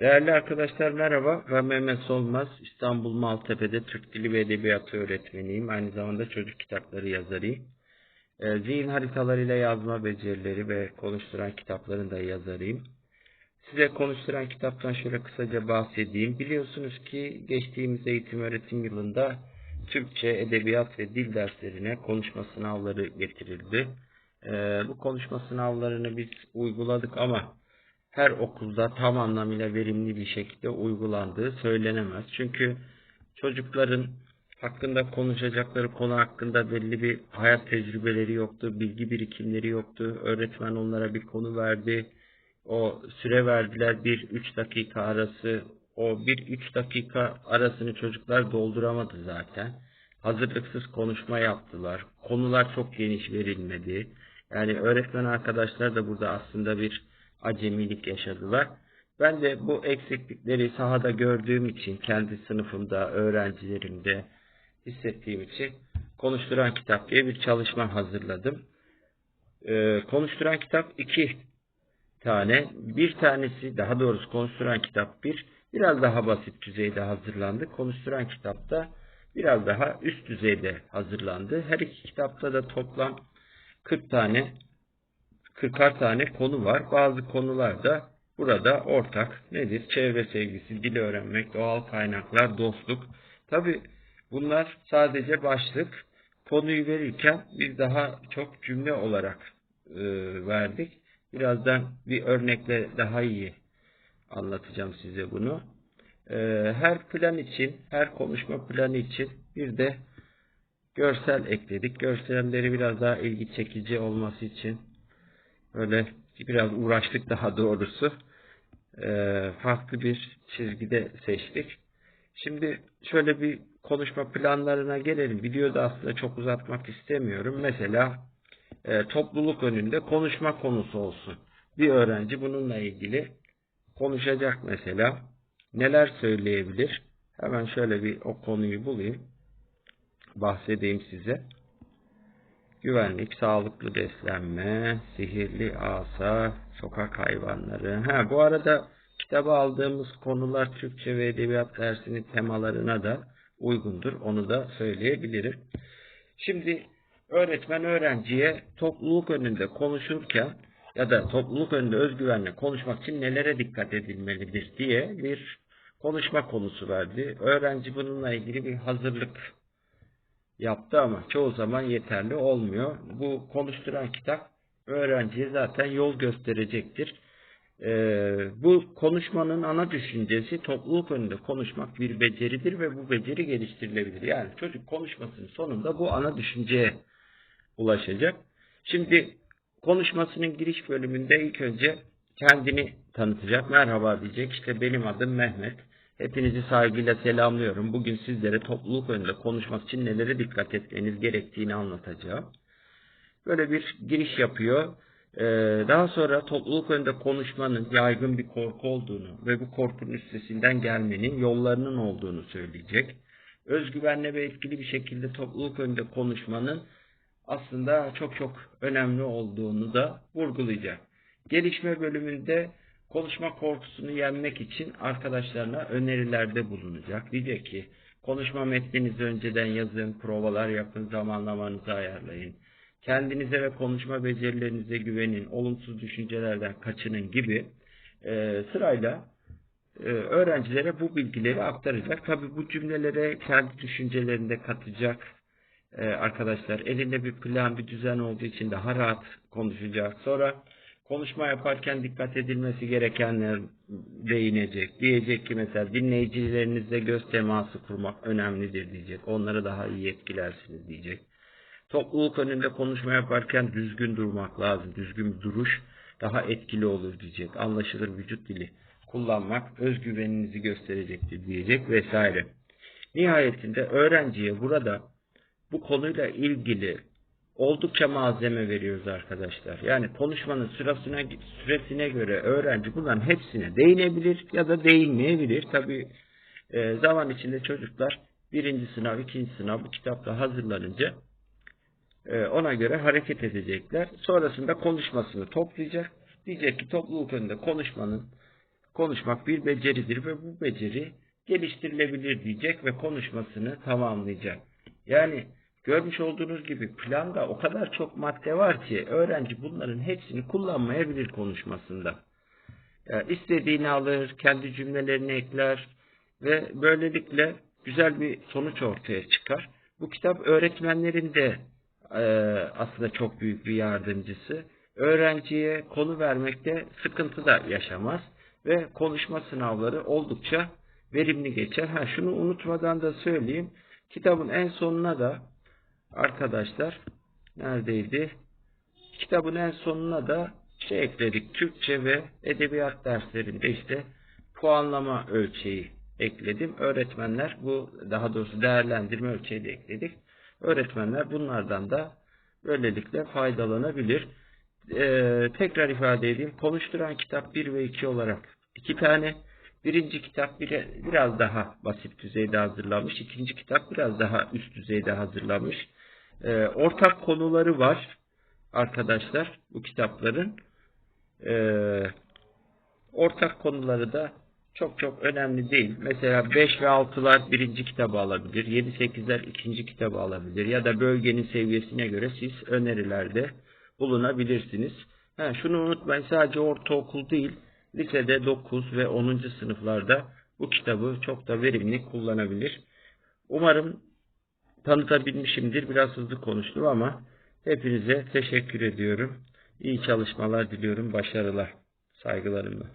Değerli arkadaşlar merhaba. Ben Mehmet Solmaz. İstanbul Maltepe'de Türk Dili ve Edebiyatı öğretmeniyim. Aynı zamanda çocuk kitapları yazarıyım. E, zihin haritalarıyla yazma becerileri ve konuşturan kitapların da yazarıyım. Size konuşturan kitaptan şöyle kısaca bahsedeyim. Biliyorsunuz ki geçtiğimiz eğitim öğretim yılında Türkçe, edebiyat ve dil derslerine konuşma sınavları getirildi. E, bu konuşma sınavlarını biz uyguladık ama her okulda tam anlamıyla verimli bir şekilde uygulandığı söylenemez. Çünkü çocukların hakkında konuşacakları konu hakkında belli bir hayat tecrübeleri yoktu, bilgi birikimleri yoktu. Öğretmen onlara bir konu verdi. O süre verdiler bir üç dakika arası. O bir üç dakika arasını çocuklar dolduramadı zaten. Hazırlıksız konuşma yaptılar. Konular çok geniş verilmedi. Yani öğretmen arkadaşlar da burada aslında bir acemilik yaşadılar. Ben de bu eksiklikleri sahada gördüğüm için, kendi sınıfımda, öğrencilerimde hissettiğim için Konuşturan Kitap diye bir çalışma hazırladım. Ee, konuşturan Kitap iki tane. Bir tanesi, daha doğrusu Konuşturan Kitap bir, biraz daha basit düzeyde hazırlandı. Konuşturan Kitapta biraz daha üst düzeyde hazırlandı. Her iki kitapta da toplam 40 tane 40'ar tane konu var. Bazı konular da burada ortak. Nedir? Çevre sevgisi, dil öğrenmek, doğal kaynaklar, dostluk. Tabi bunlar sadece başlık. Konuyu verirken biz daha çok cümle olarak e, verdik. Birazdan bir örnekle daha iyi anlatacağım size bunu. E, her plan için, her konuşma planı için bir de görsel ekledik. Görselleri biraz daha ilgi çekici olması için Öyle biraz uğraştık daha doğrusu. Ee, farklı bir çizgide seçtik. Şimdi şöyle bir konuşma planlarına gelelim. Videoda aslında çok uzatmak istemiyorum. Mesela e, topluluk önünde konuşma konusu olsun. Bir öğrenci bununla ilgili konuşacak mesela. Neler söyleyebilir? Hemen şöyle bir o konuyu bulayım. Bahsedeyim size güvenlik, sağlıklı beslenme, sihirli asa, sokak hayvanları. Ha bu arada kitaba aldığımız konular Türkçe ve edebiyat dersinin temalarına da uygundur. Onu da söyleyebilirim. Şimdi öğretmen öğrenciye topluluk önünde konuşurken ya da topluluk önünde özgüvenle konuşmak için nelere dikkat edilmelidir diye bir konuşma konusu verdi. Öğrenci bununla ilgili bir hazırlık yaptı ama çoğu zaman yeterli olmuyor. Bu konuşturan kitap öğrenciye zaten yol gösterecektir. Ee, bu konuşmanın ana düşüncesi topluluk önünde konuşmak bir beceridir ve bu beceri geliştirilebilir. Yani çocuk konuşmasının sonunda bu ana düşünceye ulaşacak. Şimdi konuşmasının giriş bölümünde ilk önce kendini tanıtacak. Merhaba diyecek. İşte benim adım Mehmet. Hepinizi saygıyla selamlıyorum. Bugün sizlere topluluk önünde konuşmak için nelere dikkat etmeniz gerektiğini anlatacağım. Böyle bir giriş yapıyor. Ee, daha sonra topluluk önünde konuşmanın yaygın bir korku olduğunu ve bu korkunun üstesinden gelmenin yollarının olduğunu söyleyecek. Özgüvenle ve etkili bir şekilde topluluk önünde konuşmanın aslında çok çok önemli olduğunu da vurgulayacak. Gelişme bölümünde konuşma korkusunu yenmek için arkadaşlarına önerilerde bulunacak. Diyecek ki konuşma metninizi önceden yazın, provalar yapın, zamanlamanızı ayarlayın. Kendinize ve konuşma becerilerinize güvenin, olumsuz düşüncelerden kaçının gibi e, sırayla e, öğrencilere bu bilgileri aktaracak. Tabi bu cümlelere kendi düşüncelerini de katacak e, arkadaşlar. Elinde bir plan, bir düzen olduğu için daha rahat konuşacak. Sonra konuşma yaparken dikkat edilmesi gerekenler değinecek. Diyecek ki mesela dinleyicilerinizle göz teması kurmak önemlidir diyecek. Onları daha iyi etkilersiniz diyecek. Topluluk önünde konuşma yaparken düzgün durmak lazım. Düzgün bir duruş daha etkili olur diyecek. Anlaşılır vücut dili kullanmak özgüveninizi gösterecektir diyecek vesaire. Nihayetinde öğrenciye burada bu konuyla ilgili oldukça malzeme veriyoruz arkadaşlar. Yani konuşmanın sırasına süresine göre öğrenci bunların hepsine değinebilir ya da değinmeyebilir. Tabi e, zaman içinde çocuklar birinci sınav, ikinci sınav bu kitapla hazırlanınca e, ona göre hareket edecekler. Sonrasında konuşmasını toplayacak. Diyecek ki topluluk önünde konuşmanın Konuşmak bir beceridir ve bu beceri geliştirilebilir diyecek ve konuşmasını tamamlayacak. Yani görmüş olduğunuz gibi planda o kadar çok madde var ki öğrenci bunların hepsini kullanmayabilir konuşmasında. Yani istediğini alır, kendi cümlelerini ekler ve böylelikle güzel bir sonuç ortaya çıkar. Bu kitap öğretmenlerin de e, aslında çok büyük bir yardımcısı. Öğrenciye konu vermekte sıkıntı da yaşamaz ve konuşma sınavları oldukça verimli geçer. Ha şunu unutmadan da söyleyeyim. Kitabın en sonuna da arkadaşlar neredeydi? Kitabın en sonuna da şey ekledik. Türkçe ve edebiyat derslerinde işte puanlama ölçeği ekledim. Öğretmenler bu daha doğrusu değerlendirme ölçeği de ekledik. Öğretmenler bunlardan da böylelikle faydalanabilir. Ee, tekrar ifade edeyim. Konuşturan kitap 1 ve 2 olarak iki tane. Birinci kitap bir, biraz daha basit düzeyde hazırlanmış. İkinci kitap biraz daha üst düzeyde hazırlanmış. Ee, ortak konuları var arkadaşlar bu kitapların. Ee, ortak konuları da çok çok önemli değil. Mesela 5 ve 6'lar birinci kitabı alabilir. 7-8'ler ikinci kitabı alabilir. Ya da bölgenin seviyesine göre siz önerilerde bulunabilirsiniz. Ha, şunu unutmayın sadece ortaokul değil, lisede 9 ve 10. sınıflarda bu kitabı çok da verimli kullanabilir. Umarım tanıtabilmişimdir. Biraz hızlı konuştum ama hepinize teşekkür ediyorum. İyi çalışmalar diliyorum. Başarılar. Saygılarımla.